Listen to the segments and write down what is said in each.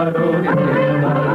Hare know.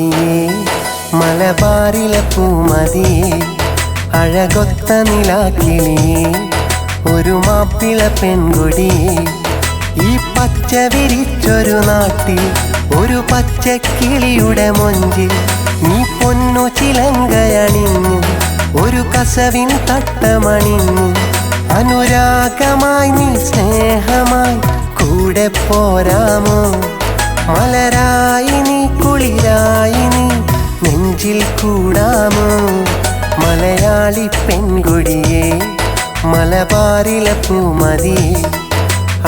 പെൺകുടിയെ മലബാറിലെ പൂമതിയെ അഴകൊത്ത നിലാക്കിളിയേ ഒരു മാപ്പിള പെൺകുടിയെ. ഈ പച്ച വിരിച്ചൊരു നാട്ടിൽ ഒരു പച്ചക്കിളിയുടെ മൊഞ്ചിൽ നീ പൊന്നു ചിലങ്കയണിഞ്ഞു ഒരു കസവിൻ തട്ടമണിഞ്ഞു അനുരാഗമായി നീ സ്നേഹമായി കൂടെ പോരാമോ? മലരായി നീ കുളിരായി നീ നെഞ്ചിൽ കൂടാമോ? മലയാളി പെൺകുടിയെ മലബാറിലെ പൂമതിയെ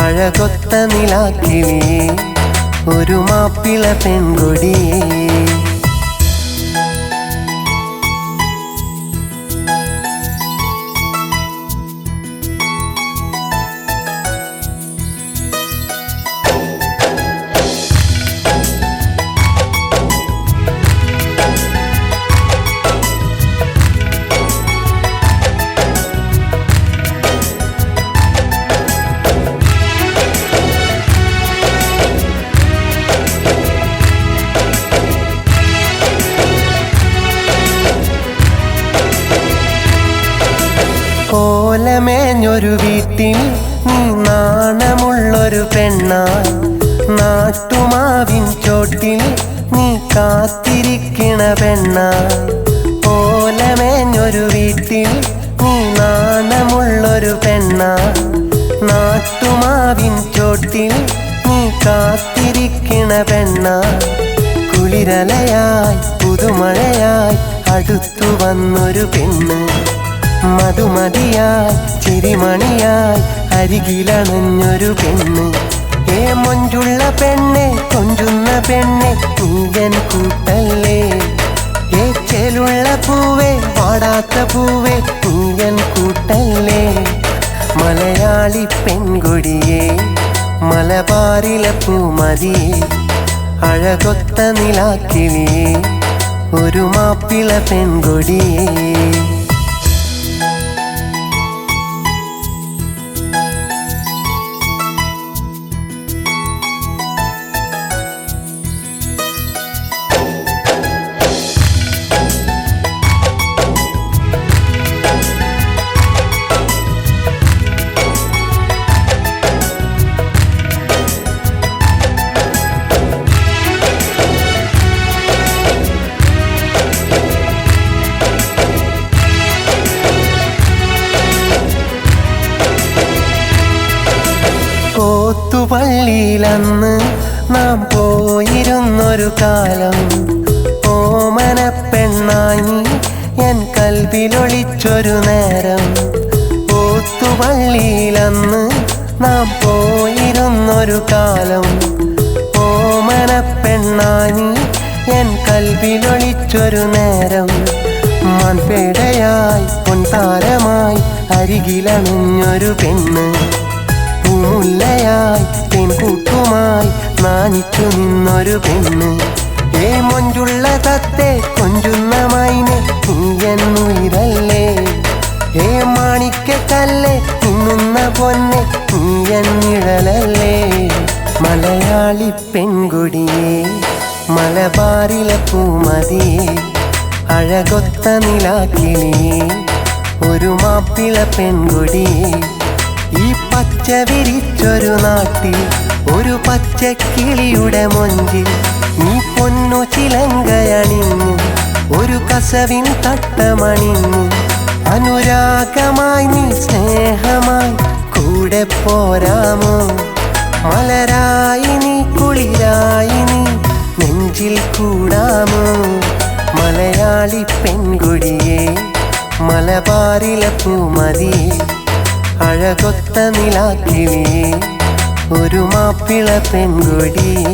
അഴകൊത്ത നിലാക്കിളിയെ ഒരു മാപ്പിള പെൺകുടിയെ. കോലമേഞ്ഞൊരു വീട്ടിൽ നാണമുള്ളൊരു പെണ്ണാൻ നാട്ടുമാവിൻ ചോട്ടിൽ നീ കാത്തിരിക്കണ പെണ്ണായി. ഓലമേഞ്ഞൊരു വീട്ടിൽ നീ നാണമുള്ളൊരു പെണ്ണായി. നാട്ടുമാവിൻ ചോട്ടിൽ നീ കാത്തിരിക്കണ പെണ്ണാ കുളിരലയായി പുതുമഴയായി അടുത്തു വന്നൊരു പെണ്ണ്. മധുമതിയായി ചിരിമണിയായി അരികിലണഞ്ഞൊരു പെണ്ണ്. ഏ മൊഞ്ചുള്ള പെണ്ണെ കൊഞ്ചുന്ന പെണ്ണെ പൂവൻ കൂട്ടല്ലേ? ഏ പൂവേ പാടാത്ത പൂവേ പൂവൻ കൂട്ടല്ലേ? മലയാളി പെൺകൊടിയേ മലബാറിലെ പൂമതിയേ അഴകൊത്ത നിലാക്കിളിയേ ഒരു മാപ്പിള പെൺകൊടിയേ. കോത്തുപള്ളിയിലന്ന് നാം പോയിരുന്നൊരു കാലം. ഓമന പെണ്ണായി എൻ കൽവിലൊളിച്ചൊരു നേരം. കോത്തുപള്ളിയിലന്ന് നാം പോയിരുന്നൊരു കാലം. ഓമന പെണ്ണായി എൻ കൽവിലൊളിച്ചൊരു നേരം. മൺപേടയായി പൊൻതാരമായി അരികിലണിഞ്ഞൊരു പെണ്ണ്. പൂമുല്ലയായി പെൺകൂട്ടുമായി നാണിച്ചു നിന്നൊരു പെണ്ണ്. ഏ മൊഞ്ചുള്ള തത്തെ കൊഞ്ചുന്ന മൈനെ നീയെന്നുയിരല്ലേ? ഏ മാണിക്കല്ലേ തിന്നുന്ന പൊന്നെ നീയെന്നിഴലല്ലേ? നിഴലല്ലേ മലയാളി പെൺകുടിയെ മലബാറിലെ പൂമതിയെ അഴകൊത്ത നിലാക്കിളിയേ ഒരു മാപ്പിള പെൺകുടിയെ ഈ പച്ച വിരിച്ചൊരു നാട്ടിൽ ഒരു പച്ചക്കിളിയുടെ മൊഞ്ചിൽ നീ പൊന്നു ചിലങ്കയണിഞ്ഞു ഒരു കസവിൻ തട്ടമണിഞ്ഞു അനുരാഗമായി നീ സ്നേഹമായി കൂടെ പോരാമോ? മലരായി നീ കുളിരായി നീ നെഞ്ചിൽ കൂടാമോ? മലയാളി പെൺകുടിയേ മലബാറിലെ പൂമതിയെ അഴകൊത്ത നിലാക്കിളിയേ ഒരു മാപ്പിള പെൺകൊടിയേ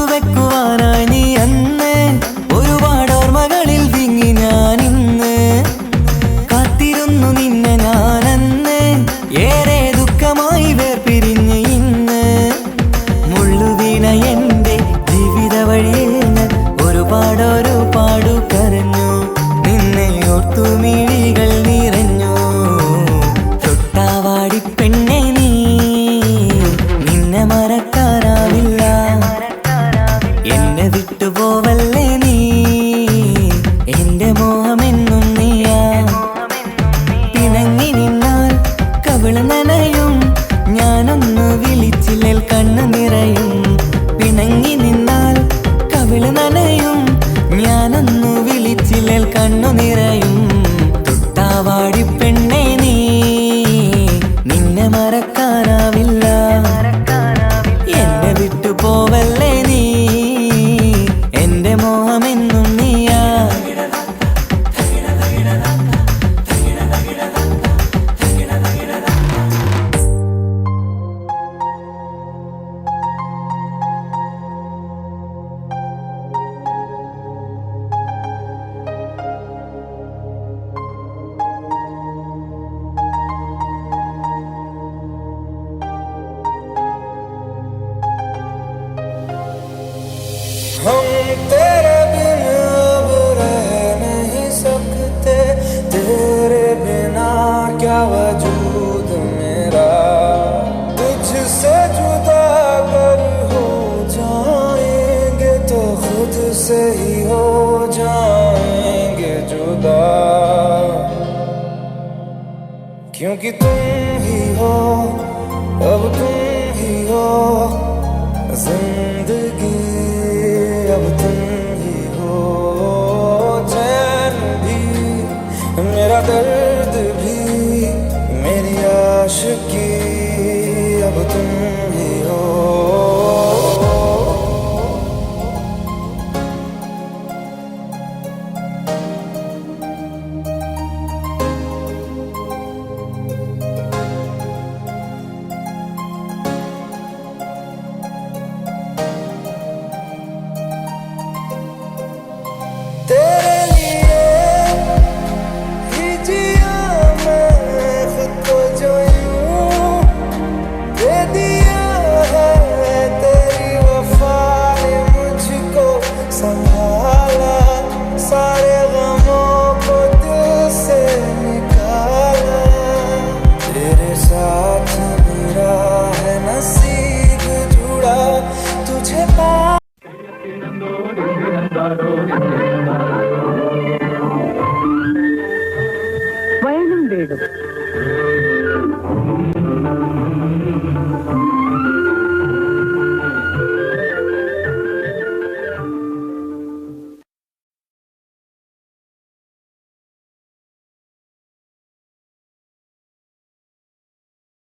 tuve cuidado. रह नहीं सकते। तेरे बिना क्या वजूद मेरा? जुदा कर जाएँगे तो खुद से ही हो जाएँगे जुदा। क्योंकि तुम ही हो, अब तुम ही हो, ज़िंदगी